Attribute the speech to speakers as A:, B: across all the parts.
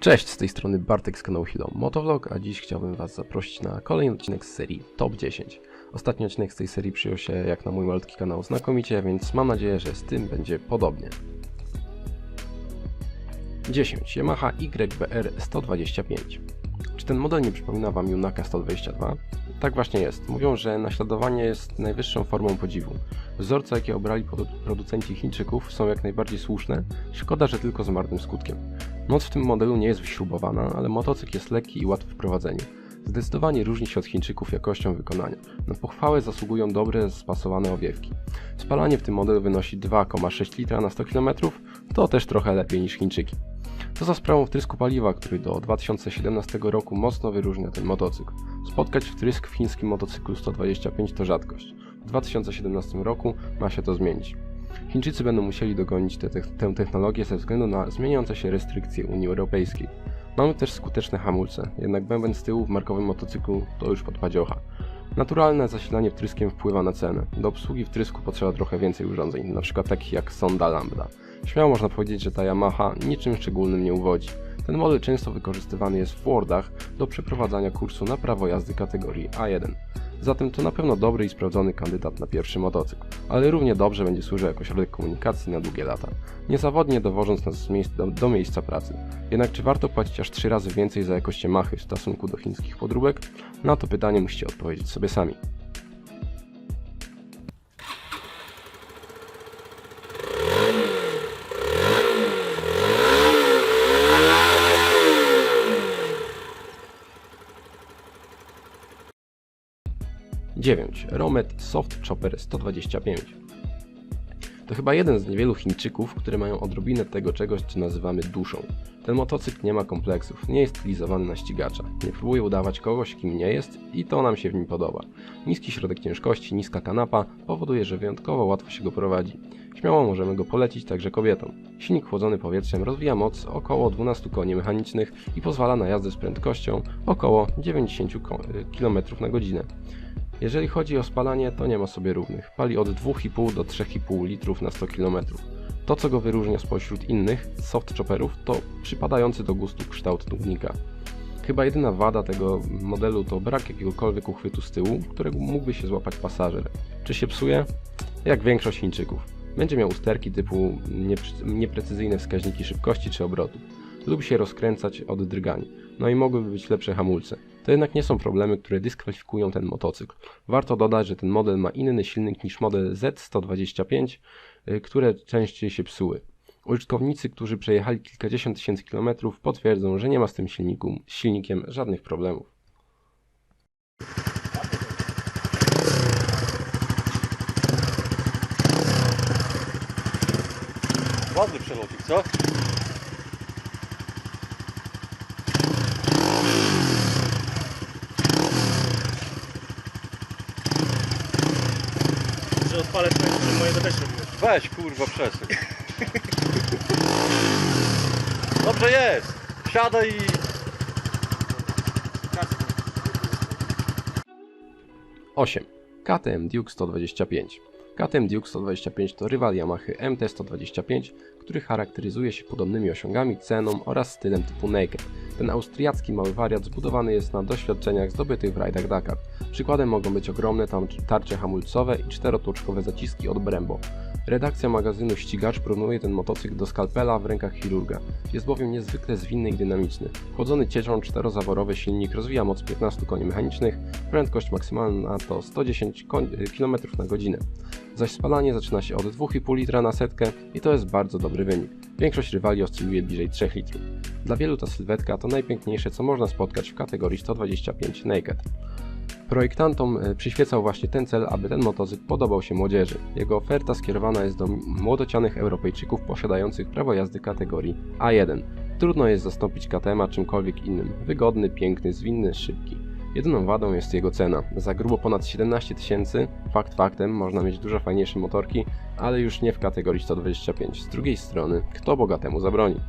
A: Cześć, z tej strony Bartek z kanału Hilo Motovlog, a dziś chciałbym Was zaprosić na kolejny odcinek z serii Top 10. Ostatni odcinek z tej serii przyjął się jak na mój malutki kanał znakomicie, więc mam nadzieję, że z tym będzie podobnie. 10. Yamaha YBR 125 Czy ten model nie przypomina Wam Junaka 122? Tak właśnie jest. Mówią, że naśladowanie jest najwyższą formą podziwu. Wzorce, jakie obrali produ- producenci Chińczyków są jak najbardziej słuszne, szkoda, że tylko z marnym skutkiem. Moc w tym modelu nie jest wyśrubowana, ale motocykl jest lekki i łatwy w prowadzeniu. Zdecydowanie różni się od Chińczyków jakością wykonania. Na pochwałę zasługują dobre, spasowane owiewki. Spalanie w tym modelu wynosi 2,6 litra na 100 km, to też trochę lepiej niż Chińczyki. To za sprawą wtrysku paliwa, który do 2017 roku mocno wyróżnia ten motocykl. Spotkać wtrysk w chińskim motocyklu 125 to rzadkość. W 2017 roku ma się to zmienić. Chińczycy będą musieli dogonić te, te, tę technologię ze względu na zmieniające się restrykcje Unii Europejskiej. Mamy też skuteczne hamulce, jednak bęben z tyłu w markowym motocyklu to już podpadziocha. Naturalne zasilanie wtryskiem wpływa na cenę. Do obsługi wtrysku potrzeba trochę więcej urządzeń, np. takich jak sonda lambda. Śmiało można powiedzieć, że ta Yamaha niczym szczególnym nie uwodzi. Ten model często wykorzystywany jest w Fordach do przeprowadzania kursu na prawo jazdy kategorii A1. Zatem to na pewno dobry i sprawdzony kandydat na pierwszy motocykl, ale równie dobrze będzie służył jako środek komunikacji na długie lata, niezawodnie dowożąc nas miejsc do, do miejsca pracy. Jednak czy warto płacić aż 3 razy więcej za jakość Yamahy w stosunku do chińskich podróbek? Na to pytanie musicie odpowiedzieć sobie sami. Dziewięć. Romet Soft Chopper 125 to chyba jeden z niewielu Chińczyków, które mają odrobinę tego czegoś, co nazywamy duszą. Ten motocykl nie ma kompleksów, nie jest stylizowany na ścigacza, nie próbuje udawać kogoś, kim nie jest i to nam się w nim podoba. Niski środek ciężkości, niska kanapa powoduje, że wyjątkowo łatwo się go prowadzi. Śmiało możemy go polecić także kobietom. Silnik chłodzony powietrzem rozwija moc około 12 koni mechanicznych i pozwala na jazdę z prędkością około 90 km na godzinę. Jeżeli chodzi o spalanie, to nie ma sobie równych. Pali od 2,5 do 3,5 litrów na 100 km. To, co go wyróżnia spośród innych soft chopperów, to przypadający do gustu kształt tłumnika. Chyba jedyna wada tego modelu to brak jakiegokolwiek uchwytu z tyłu, którego mógłby się złapać pasażer. Czy się psuje? Jak większość Chińczyków. Będzie miał usterki typu nieprecyzyjne wskaźniki szybkości czy obrotu. Lubi się rozkręcać od drgań. No i mogłyby być lepsze hamulce. To jednak nie są problemy, które dyskwalifikują ten motocykl. Warto dodać, że ten model ma inny silnik niż model Z125, y, które częściej się psuły. Użytkownicy, którzy przejechali kilkadziesiąt tysięcy kilometrów, potwierdzą, że nie ma z tym silnikiem żadnych problemów.
B: Ładny przelotnik, co?
C: Mojego też robiłeś.
B: Weź kurwa przesył. Dobrze jest. Siadaj i...
A: 8. KTM Duke 125. KTM Duke 125 to rywal Yamaha MT-125, który charakteryzuje się podobnymi osiągami, ceną oraz stylem typu naked. Ten austriacki mały wariat zbudowany jest na doświadczeniach zdobytych w rajdach Dakar. Przykładem mogą być ogromne tarcze hamulcowe i czterotłoczkowe zaciski od Brembo. Redakcja magazynu Ścigacz porównuje ten motocykl do skalpela w rękach chirurga. Jest bowiem niezwykle zwinny i dynamiczny. Chłodzony cieczą czterozaworowy silnik rozwija moc 15 koni mechanicznych, prędkość maksymalna to 110 km na godzinę. Zaś spalanie zaczyna się od 2,5 litra na setkę i to jest bardzo dobry wynik. Większość rywali oscyluje bliżej 3 litrów. Dla wielu ta sylwetka to najpiękniejsze co można spotkać w kategorii 125 Naked. Projektantom e, przyświecał właśnie ten cel, aby ten motocykl podobał się młodzieży. Jego oferta skierowana jest do młodocianych Europejczyków posiadających prawo jazdy kategorii A1. Trudno jest zastąpić KTM czymkolwiek innym. Wygodny, piękny, zwinny, szybki. Jedyną wadą jest jego cena. Za grubo ponad 17 tysięcy, fakt faktem, można mieć dużo fajniejsze motorki, ale już nie w kategorii 125. Z drugiej strony, kto bogatemu zabroni?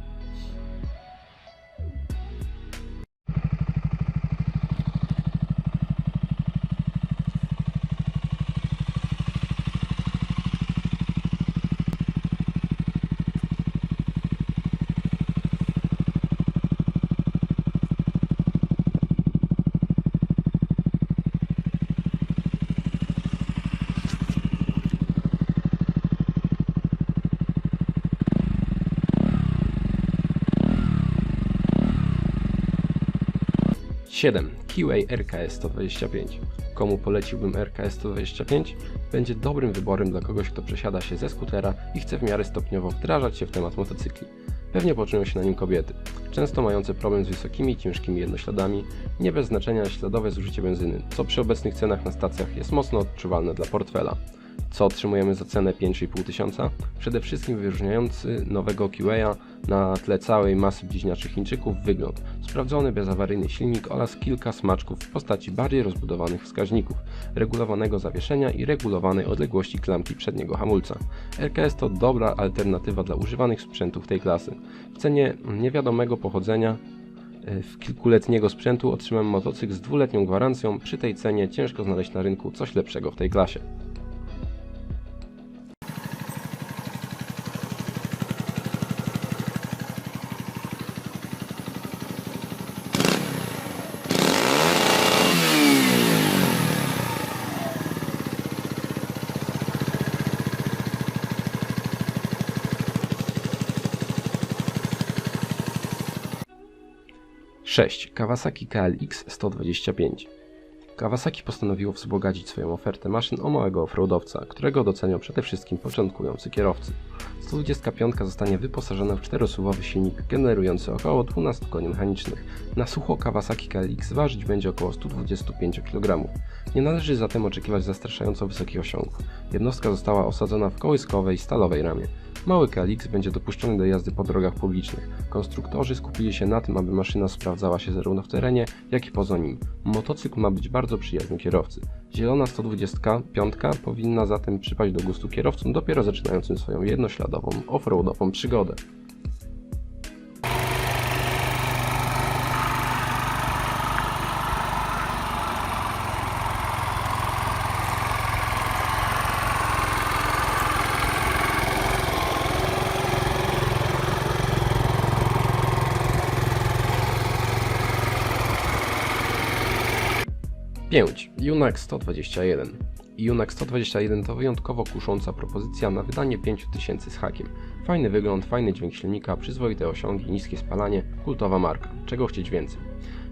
A: 7. QA RKS 125. Komu poleciłbym RKS 125? Będzie dobrym wyborem dla kogoś, kto przesiada się ze skutera i chce w miarę stopniowo wdrażać się w temat motocykli. Pewnie poczują się na nim kobiety, często mające problem z wysokimi ciężkimi jednośladami, nie bez znaczenia śladowe zużycie benzyny, co przy obecnych cenach na stacjach jest mocno odczuwalne dla portfela. Co otrzymujemy za cenę 5,5 tysiąca? Przede wszystkim wyróżniający nowego QA na tle całej masy bliźniaczych Chińczyków wygląd, sprawdzony bezawaryjny silnik oraz kilka smaczków w postaci bardziej rozbudowanych wskaźników, regulowanego zawieszenia i regulowanej odległości klamki przedniego hamulca. RKS to dobra alternatywa dla używanych sprzętów tej klasy. W cenie niewiadomego pochodzenia e, w kilkuletniego sprzętu otrzymam motocykl z dwuletnią gwarancją. Przy tej cenie ciężko znaleźć na rynku coś lepszego w tej klasie. Sześć Kawasaki KLX 125 Kawasaki postanowiło wzbogacić swoją ofertę maszyn o małego offroadowca, którego docenią przede wszystkim początkujący kierowcy. 125 zostanie wyposażona w czterosuwowy silnik generujący około 12 koni mechanicznych. Na sucho Kawasaki KLX ważyć będzie około 125 kg. Nie należy zatem oczekiwać zastraszająco wysokich osiągów. Jednostka została osadzona w kołyskowej stalowej ramie. Mały KLX będzie dopuszczony do jazdy po drogach publicznych. Konstruktorzy skupili się na tym, aby maszyna sprawdzała się zarówno w terenie, jak i poza nim. Motocykl ma być bardzo przyjazny kierowcy. Zielona 125 powinna zatem przypaść do gustu kierowcom dopiero zaczynającym swoją jednośladową offroadową przygodę. Pięć. Junak 121. Junak 121 to wyjątkowo kusząca propozycja na wydanie 5000 z hakiem. Fajny wygląd, fajny dźwięk silnika, przyzwoite osiągi, niskie spalanie, kultowa marka. Czego chcieć więcej?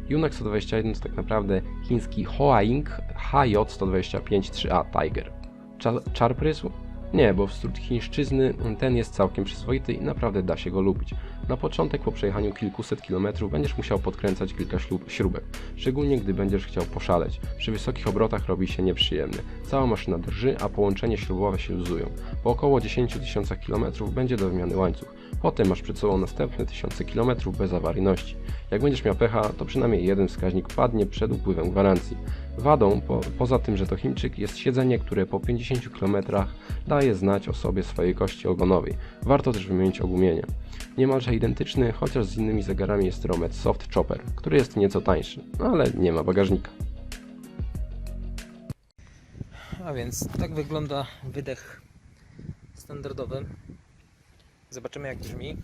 A: Junak 121 to tak naprawdę chiński Hoaing HJ125 3A Tiger. Czar, czar prysł? Nie, bo wśród chińszczyzny ten jest całkiem przyzwoity i naprawdę da się go lubić. Na początek po przejechaniu kilkuset kilometrów będziesz musiał podkręcać kilka ślub, śrubek, szczególnie gdy będziesz chciał poszaleć. Przy wysokich obrotach robi się nieprzyjemny. Cała maszyna drży, a połączenie śrubowe się luzują. Po około 10 tysiącach kilometrów będzie do wymiany łańcuch. Potem masz przed sobą następne tysiące kilometrów bez awaryjności. Jak będziesz miał pecha, to przynajmniej jeden wskaźnik padnie przed upływem gwarancji. Wadą, po, poza tym, że to Chińczyk, jest siedzenie, które po 50 km daje znać o sobie swojej kości ogonowej. Warto też wymienić ogumienie. Niemalże identyczny, chociaż z innymi zegarami jest Romet Soft Chopper, który jest nieco tańszy, ale nie ma bagażnika.
D: A więc tak wygląda wydech standardowy. Zobaczymy jak brzmi.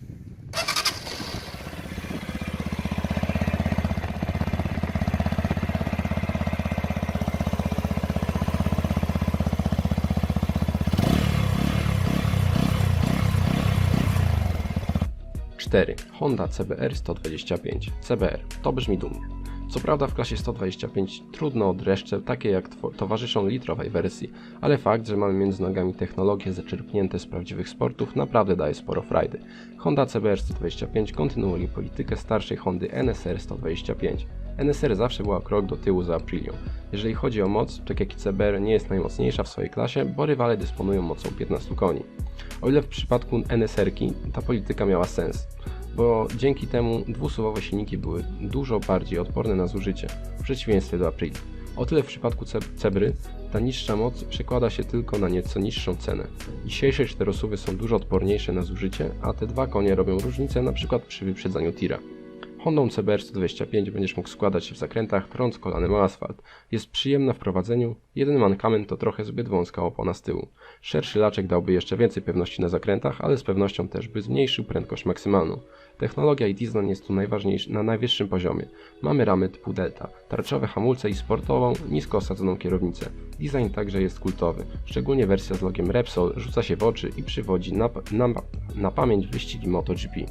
A: Honda CBR 125. CBR. To brzmi dumnie. Co prawda w klasie 125 trudno o dreszcze, takie jak towarzyszą litrowej wersji, ale fakt, że mamy między nogami technologie zaczerpnięte z prawdziwych sportów naprawdę daje sporo frajdy. Honda CBR 125 kontynuuje politykę starszej Hondy NSR 125. NSR zawsze była krok do tyłu za Aprilią. Jeżeli chodzi o moc, tak jak i CBR nie jest najmocniejsza w swojej klasie, bo rywale dysponują mocą 15 koni. O ile w przypadku NSR-ki ta polityka miała sens, bo dzięki temu dwusuwowe silniki były dużo bardziej odporne na zużycie, w przeciwieństwie do Aprili. O tyle w przypadku Ce- Cebry ta niższa moc przekłada się tylko na nieco niższą cenę. Dzisiejsze czterosuwy są dużo odporniejsze na zużycie, a te dwa konie robią różnicę np. przy wyprzedzaniu tira. Hondą CBR 125 będziesz mógł składać się w zakrętach, trąc kolanem o asfalt. Jest przyjemna w prowadzeniu, jedyny mankament to trochę zbyt wąska opona z tyłu. Szerszy laczek dałby jeszcze więcej pewności na zakrętach, ale z pewnością też by zmniejszył prędkość maksymalną. Technologia i design jest tu najważniejszy, na najwyższym poziomie. Mamy ramy typu Delta, tarczowe hamulce i sportową, nisko osadzoną kierownicę. Design także jest kultowy, szczególnie wersja z logiem Repsol rzuca się w oczy i przywodzi na, na, na pamięć wyścigi MotoGP.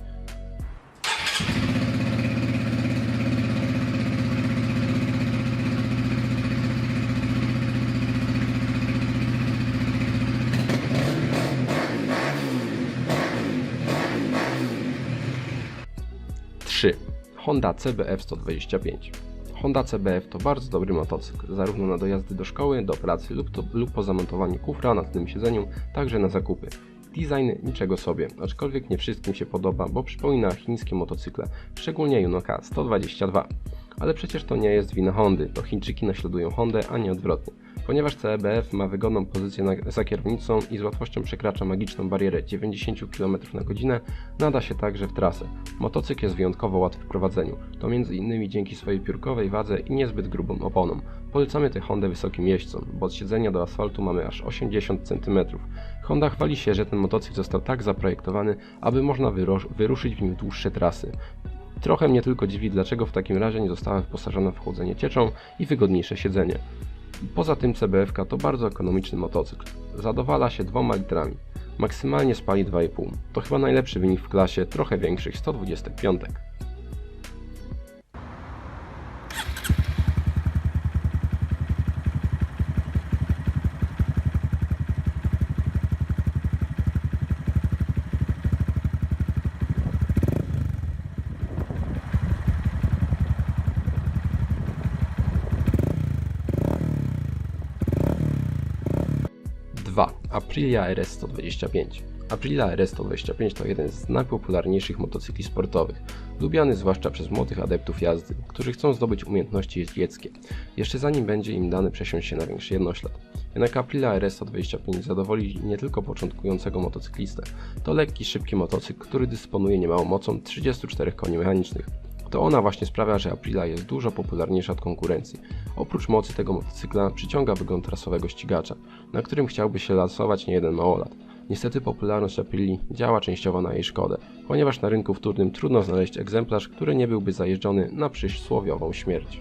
A: Honda CBF 125. Honda CBF to bardzo dobry motocykl, zarówno na dojazdy do szkoły, do pracy lub, to, lub po zamontowaniu kufra na tylnym siedzeniu, także na zakupy. Design niczego sobie, aczkolwiek nie wszystkim się podoba, bo przypomina chińskie motocykle, szczególnie Yunoka 122. Ale przecież to nie jest wina Hondy, to Chińczyki naśladują Hondę, a nie odwrotnie. Ponieważ CBF ma wygodną pozycję na, za kierownicą i z łatwością przekracza magiczną barierę 90 km na godzinę, nada się także w trasę. Motocykl jest wyjątkowo łatwy w prowadzeniu, to innymi dzięki swojej piórkowej wadze i niezbyt grubą oponą. Polecamy tę Hondę wysokim jeźdźcom, bo od siedzenia do asfaltu mamy aż 80 cm. Honda chwali się, że ten motocykl został tak zaprojektowany, aby można wyruszyć w nim dłuższe trasy. Trochę mnie tylko dziwi, dlaczego w takim razie nie została wyposażona w chłodzenie cieczą i wygodniejsze siedzenie. Poza tym CBF to bardzo ekonomiczny motocykl. Zadowala się 2 litrami. Maksymalnie spali 2,5. To chyba najlepszy wynik w klasie trochę większych 125. Dwa. Aprilia RS 125. Aprilia RS 125 to jeden z najpopularniejszych motocykli sportowych, lubiany zwłaszcza przez młodych adeptów jazdy, którzy chcą zdobyć umiejętności jeździeckie, jeszcze zanim będzie im dane przesiąść się na większy jednoślad. Jednak Aprilia RS 125 zadowoli nie tylko początkującego motocyklistę, to lekki, szybki motocykl, który dysponuje niemałą mocą 34 koni mechanicznych. To ona właśnie sprawia, że Aprilia jest dużo popularniejsza od konkurencji. Oprócz mocy tego motocykla przyciąga wygląd rasowego ścigacza, na którym chciałby się lansować niejeden małolat. Niestety popularność Aprilii działa częściowo na jej szkodę, ponieważ na rynku wtórnym trudno znaleźć egzemplarz, który nie byłby zajeżdżony na przysłowiową śmierć.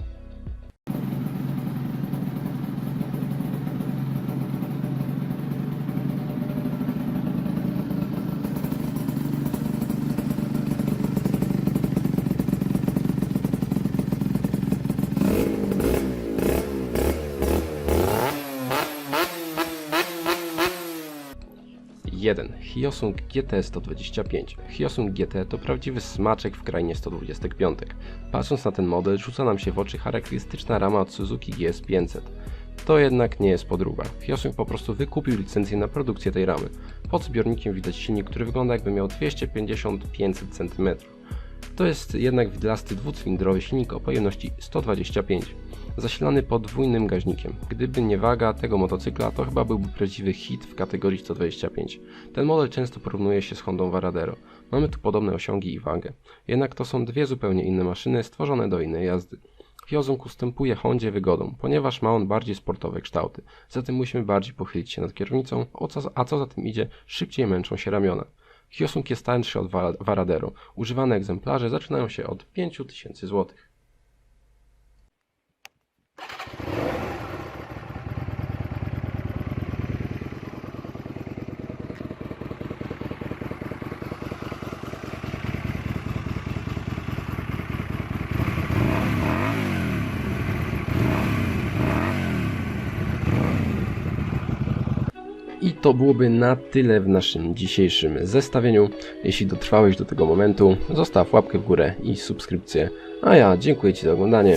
A: Jeden. Hyosung GT 125. Hyosung GT to prawdziwy smaczek w krainie 125. Patrząc na ten model rzuca nam się w oczy charakterystyczna rama od Suzuki GS500. To jednak nie jest podróba. Hyosung po prostu wykupił licencję na produkcję tej ramy. Pod zbiornikiem widać silnik, który wygląda jakby miał 250-500 cm. To jest jednak widlasty dwucylindrowy silnik o pojemności 125, zasilany podwójnym gaźnikiem. Gdyby nie waga tego motocykla, to chyba byłby prawdziwy hit w kategorii 125. Ten model często porównuje się z Hondą Varadero. Mamy tu podobne osiągi i wagę. Jednak to są dwie zupełnie inne maszyny stworzone do innej jazdy. Hyosung ustępuje Hondzie wygodą, ponieważ ma on bardziej sportowe kształty. Zatem musimy bardziej pochylić się nad kierownicą, a co za tym idzie, szybciej męczą się ramiona. Hyosung jest tańszy od Va- Varadero. Używane egzemplarze zaczynają się od 5000 zł. I to byłoby na tyle w naszym dzisiejszym zestawieniu. Jeśli dotrwałeś do tego momentu, zostaw łapkę w górę i subskrypcję. A ja dziękuję Ci za oglądanie.